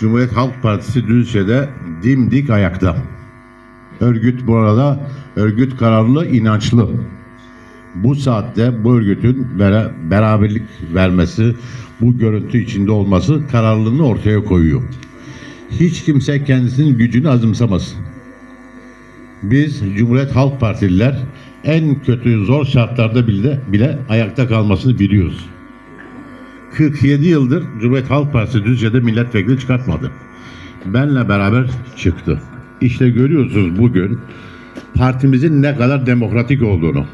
Cumhuriyet Halk Partisi Düzce'de dimdik ayakta. Örgüt burada, örgüt kararlı, inançlı. Bu saatte bu örgütün bera- beraberlik vermesi, bu görüntü içinde olması kararlılığını ortaya koyuyor. Hiç kimse kendisinin gücünü azımsamasın. Biz Cumhuriyet Halk Partililer en kötü zor şartlarda bile, bile ayakta kalmasını biliyoruz. 47 yıldır Cumhuriyet Halk Partisi Düzce'de milletvekili çıkartmadı. Benle beraber çıktı. İşte görüyorsunuz bugün partimizin ne kadar demokratik olduğunu.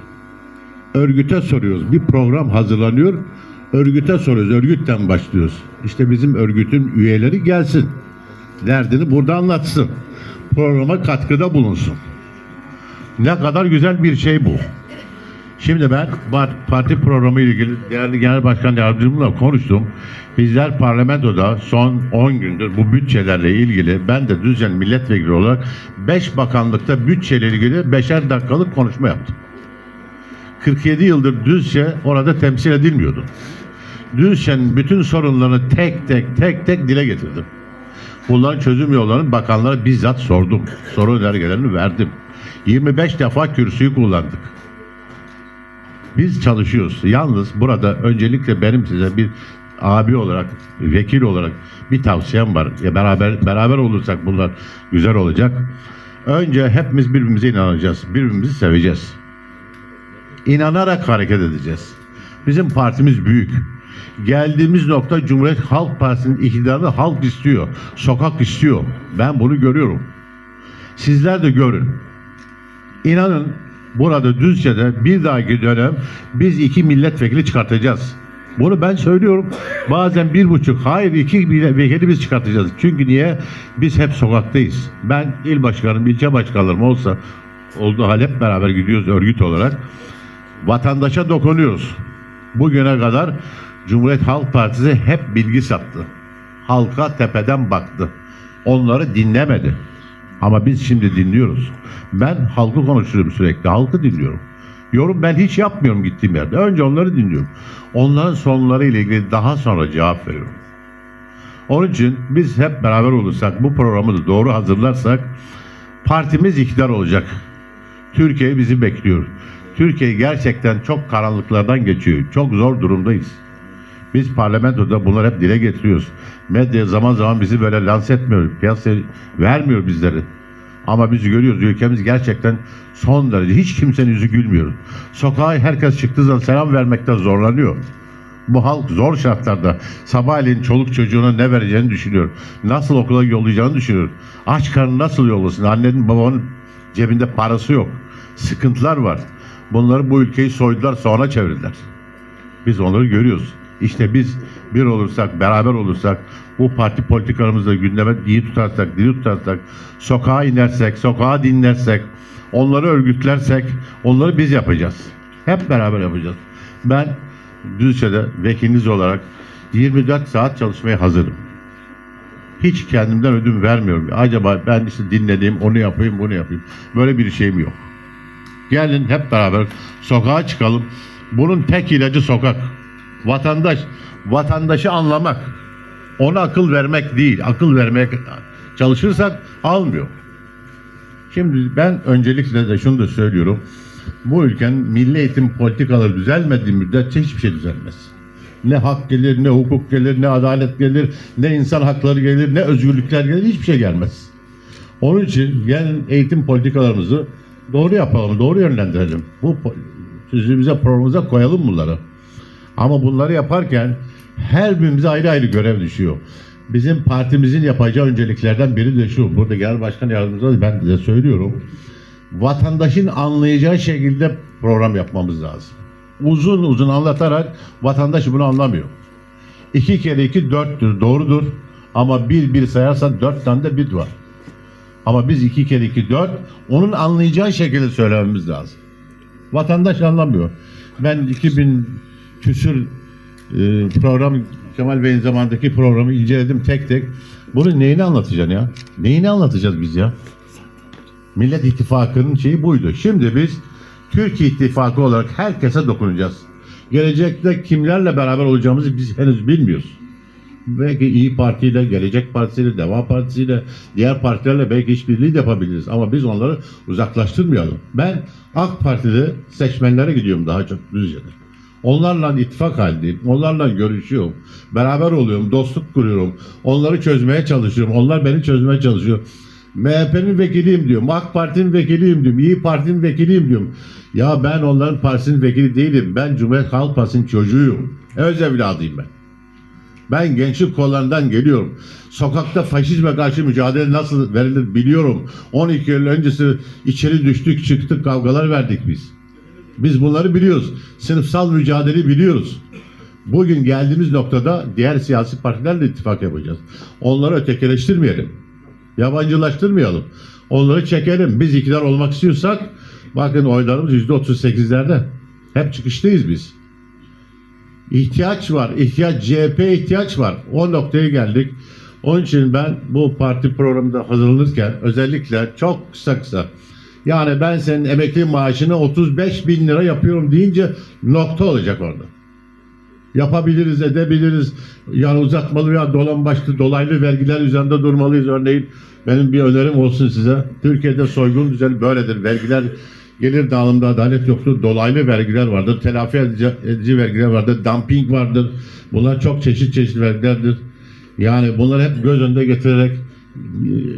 Örgüte soruyoruz. Bir program hazırlanıyor. Örgüte soruyoruz. Örgütten başlıyoruz. İşte bizim örgütün üyeleri gelsin. Derdini burada anlatsın. Programa katkıda bulunsun. Ne kadar güzel bir şey bu. Şimdi ben par- parti programı ile ilgili değerli genel başkan yardımcımla konuştum. Bizler parlamentoda son 10 gündür bu bütçelerle ilgili ben de Düzcen milletvekili olarak 5 bakanlıkta bütçeyle ilgili 5'er dakikalık konuşma yaptım. 47 yıldır Düzce orada temsil edilmiyordu. Düzce'nin bütün sorunlarını tek tek tek tek dile getirdim. Bunların çözüm yollarını bakanlara bizzat sordum. Soru önergelerini verdim. 25 defa kürsüyü kullandık. Biz çalışıyoruz. Yalnız burada öncelikle benim size bir abi olarak, vekil olarak bir tavsiyem var. Ya beraber beraber olursak bunlar güzel olacak. Önce hepimiz birbirimize inanacağız. Birbirimizi seveceğiz. İnanarak hareket edeceğiz. Bizim partimiz büyük. Geldiğimiz nokta Cumhuriyet Halk Partisi'nin iktidarını halk istiyor. Sokak istiyor. Ben bunu görüyorum. Sizler de görün. İnanın burada Düzce'de bir dahaki dönem biz iki milletvekili çıkartacağız. Bunu ben söylüyorum. Bazen bir buçuk, hayır iki milletvekili biz çıkartacağız. Çünkü niye? Biz hep sokaktayız. Ben il başkanım, ilçe başkanlarım olsa olduğu hal hep beraber gidiyoruz örgüt olarak. Vatandaşa dokunuyoruz. Bugüne kadar Cumhuriyet Halk Partisi hep bilgi sattı. Halka tepeden baktı. Onları dinlemedi. Ama biz şimdi dinliyoruz. Ben halkı konuşuyorum sürekli. Halkı dinliyorum. Yorum ben hiç yapmıyorum gittiğim yerde. Önce onları dinliyorum. Onların sorunları ile ilgili daha sonra cevap veriyorum. Onun için biz hep beraber olursak, bu programı da doğru hazırlarsak partimiz iktidar olacak. Türkiye bizi bekliyor. Türkiye gerçekten çok karanlıklardan geçiyor. Çok zor durumdayız. Biz parlamentoda bunları hep dile getiriyoruz. Medya zaman zaman bizi böyle lanse etmiyor. Piyasaya vermiyor bizleri. Ama biz görüyoruz ülkemiz gerçekten son derece hiç kimsenin yüzü gülmüyor. Sokağa herkes çıktığı zaman selam vermekten zorlanıyor. Bu halk zor şartlarda sabahleyin çoluk çocuğuna ne vereceğini düşünüyor. Nasıl okula yollayacağını düşünüyor. Aç karnı nasıl yollasın? Annenin babanın cebinde parası yok. Sıkıntılar var. Bunları bu ülkeyi soydular sonra çevirdiler. Biz onları görüyoruz. İşte biz bir olursak, beraber olursak, bu parti politikalarımızda gündeme iyi tutarsak, diri tutarsak, sokağa inersek, sokağa dinlersek, onları örgütlersek, onları biz yapacağız. Hep beraber yapacağız. Ben Düzce'de vekiliniz olarak 24 saat çalışmaya hazırım. Hiç kendimden ödün vermiyorum. Acaba ben işte dinlediğim onu yapayım, bunu yapayım. Böyle bir şeyim yok. Gelin hep beraber sokağa çıkalım. Bunun tek ilacı sokak. Vatandaş, vatandaşı anlamak. Ona akıl vermek değil, akıl vermeye çalışırsak almıyor. Şimdi ben öncelikle de şunu da söylüyorum. Bu ülkenin milli eğitim politikaları düzelmediği müddetçe hiçbir şey düzelmez. Ne hak gelir, ne hukuk gelir, ne adalet gelir, ne insan hakları gelir, ne özgürlükler gelir, hiçbir şey gelmez. Onun için gelin eğitim politikalarımızı doğru yapalım, doğru yönlendirelim. Bu sözümüze, programımıza koyalım bunları. Ama bunları yaparken her birimize ayrı ayrı görev düşüyor. Bizim partimizin yapacağı önceliklerden biri de şu. Burada genel başkan yardımcısı ben de söylüyorum. Vatandaşın anlayacağı şekilde program yapmamız lazım. Uzun uzun anlatarak vatandaş bunu anlamıyor. İki kere iki dörttür doğrudur. Ama bir bir sayarsan dört tane de bit var. Ama biz iki kere iki dört onun anlayacağı şekilde söylememiz lazım. Vatandaş anlamıyor. Ben 2000 küsür e, program Kemal Bey'in zamandaki programı inceledim tek tek. Bunu neyini anlatacaksın ya? Neyini anlatacağız biz ya? Millet İttifakı'nın şeyi buydu. Şimdi biz Türkiye İttifakı olarak herkese dokunacağız. Gelecekte kimlerle beraber olacağımızı biz henüz bilmiyoruz. belki İyi Parti ile, Gelecek Partisi ile, Deva Partisi ile, diğer partilerle belki işbirliği de yapabiliriz. Ama biz onları uzaklaştırmayalım. Ben AK Partili seçmenlere gidiyorum daha çok Düzce'de. Onlarla ittifak halindeyim. Onlarla görüşüyorum. Beraber oluyorum. Dostluk kuruyorum. Onları çözmeye çalışıyorum. Onlar beni çözmeye çalışıyor. MHP'nin vekiliyim diyorum. AK Parti'nin vekiliyim diyorum. İyi Parti'nin vekiliyim diyorum. Ya ben onların partisinin vekili değilim. Ben Cumhuriyet Halk Partisi'nin çocuğuyum. Öz evladıyım ben. Ben gençlik kollarından geliyorum. Sokakta faşizme karşı mücadele nasıl verilir biliyorum. 12 yıl öncesi içeri düştük çıktık kavgalar verdik biz. Biz bunları biliyoruz. Sınıfsal mücadeleyi biliyoruz. Bugün geldiğimiz noktada diğer siyasi partilerle ittifak yapacağız. Onları ötekileştirmeyelim. Yabancılaştırmayalım. Onları çekelim. Biz iktidar olmak istiyorsak bakın oylarımız %38'lerde. Hep çıkıştayız biz. İhtiyaç var. ihtiyaç CHP ihtiyaç var. O noktaya geldik. Onun için ben bu parti programında hazırlanırken özellikle çok kısa kısa yani ben senin emekli maaşını 35 bin lira yapıyorum deyince nokta olacak orada. Yapabiliriz, edebiliriz. Yani uzatmalı veya dolan başlı dolaylı vergiler üzerinde durmalıyız. Örneğin benim bir önerim olsun size. Türkiye'de soygun düzeni böyledir. Vergiler gelir dağılımda adalet yoktur. Dolaylı vergiler vardır. Telafi edici, edici vergiler vardır. Dumping vardır. Bunlar çok çeşit çeşit vergilerdir. Yani bunları hep göz önünde getirerek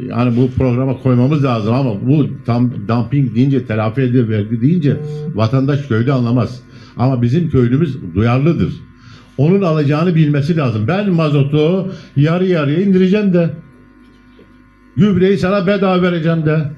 yani bu programa koymamız lazım ama bu tam dumping deyince telafi edilir vergi deyince vatandaş köyde anlamaz. Ama bizim köylümüz duyarlıdır. Onun alacağını bilmesi lazım. Ben mazotu yarı yarıya indireceğim de gübreyi sana bedava vereceğim de